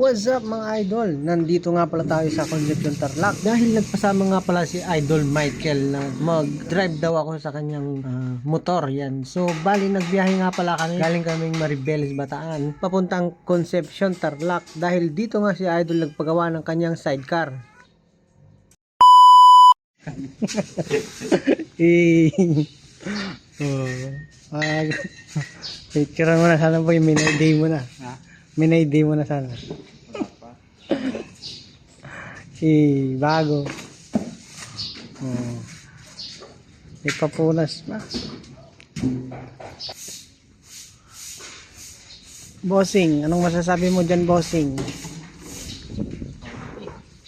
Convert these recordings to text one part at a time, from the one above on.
What's up mga idol? Nandito nga pala tayo sa Concepcion Tarlac dahil nagpasama nga pala si Idol Michael na mag-drive daw ako sa kanyang ah, motor yan. So bali nagbiyahe nga pala kami galing kaming Maribeles Bataan papuntang Concepcion Tarlac dahil dito nga si Idol nagpagawa ng kanyang sidecar. eh oh, ah, picture mo na sana po yung minay mo na. Minay mo na sana. Eh, bago. Oh. May papunas pa. Bossing, anong masasabi mo dyan, bossing?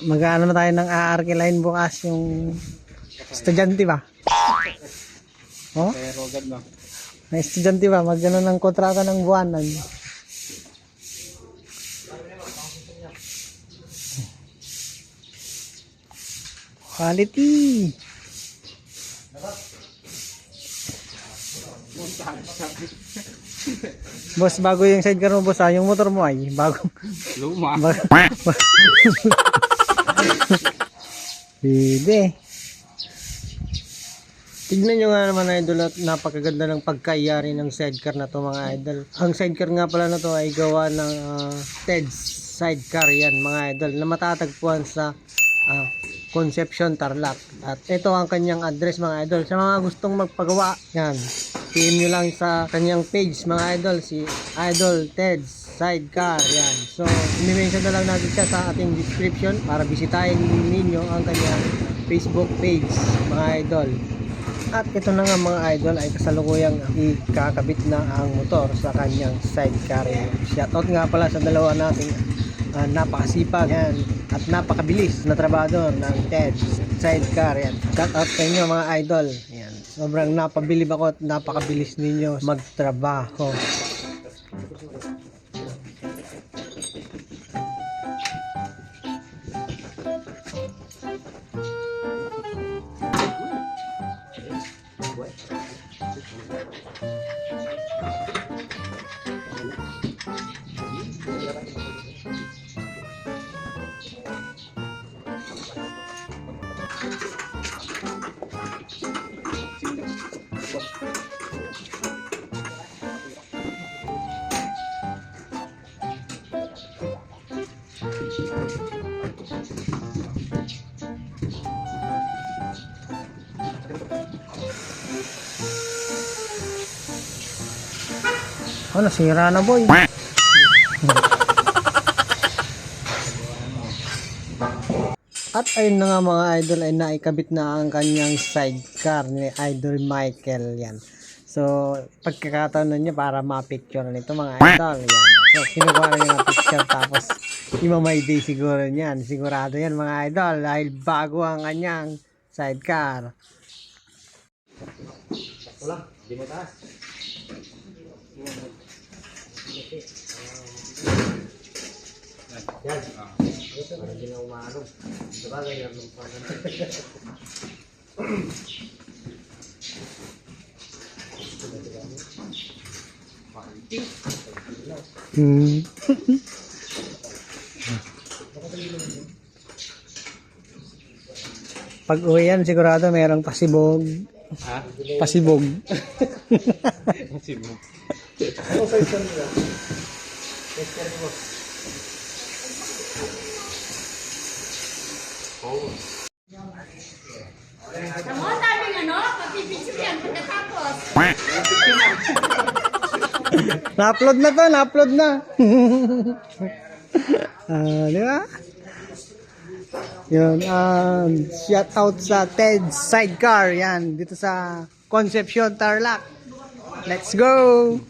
Mag-ano na tayo ng ARK line bukas yung estudyante ba? Oh? Pero agad na. Na estudyante ba? Mag-ano ng kontrata ng buwanan. Quality. boss, bago yung sidecar mo, boss, ah. Yung motor mo ay, bago. Luma. Pwede. Tignan nyo nga naman idol at napakaganda ng pagkayari ng sidecar na to mga idol. Ang sidecar nga pala na to ay gawa ng ah, TEDS sidecar yan mga idol na matatagpuan sa ah, Concepcion Tarlac. At ito ang kanyang address mga idol. Sa mga gustong magpagawa, yan. PM nyo lang sa kanyang page mga idol, si Idol TEDS Sidecar, yan. So, i-mention na lang natin siya sa ating description para bisitahin ninyo ang kanyang Facebook page mga idol. At ito na nga mga idol ay kasalukuyang ikakabit na ang motor sa kanyang sidecar. Shoutout nga pala sa dalawa nating ah, napakasipag yan, at napakabilis na trabador ng TED sidecar yan. Shoutout sa inyo mga idol. Yan. Sobrang napabilib ako at napakabilis ninyo magtrabaho. Oh, nasira na boy. At ayun na nga mga idol ay naikabit na ang kanyang sidecar ni Idol Michael yan. So, pagkakataon niya para ma-picture nito mga idol yan. So, kinukuha na niya ng picture tapos imamay day siguro niyan. Sigurado yan mga idol dahil bago ang kanyang sidecar. Wala. Di mo taas. Yan. Parang di na umano. Diba, ganyan ng parang. Hmm. Pag uwi yan, sigurado merong pasibog. Ha? Pasibog. Sino? Tamo, daming ano, papipicture yan pagkatapos. Na-upload na to, na-upload na. Ah, di ba? Yun, um, shout out sa Ted Sidecar, yan, dito sa Concepcion Tarlac. Let's go!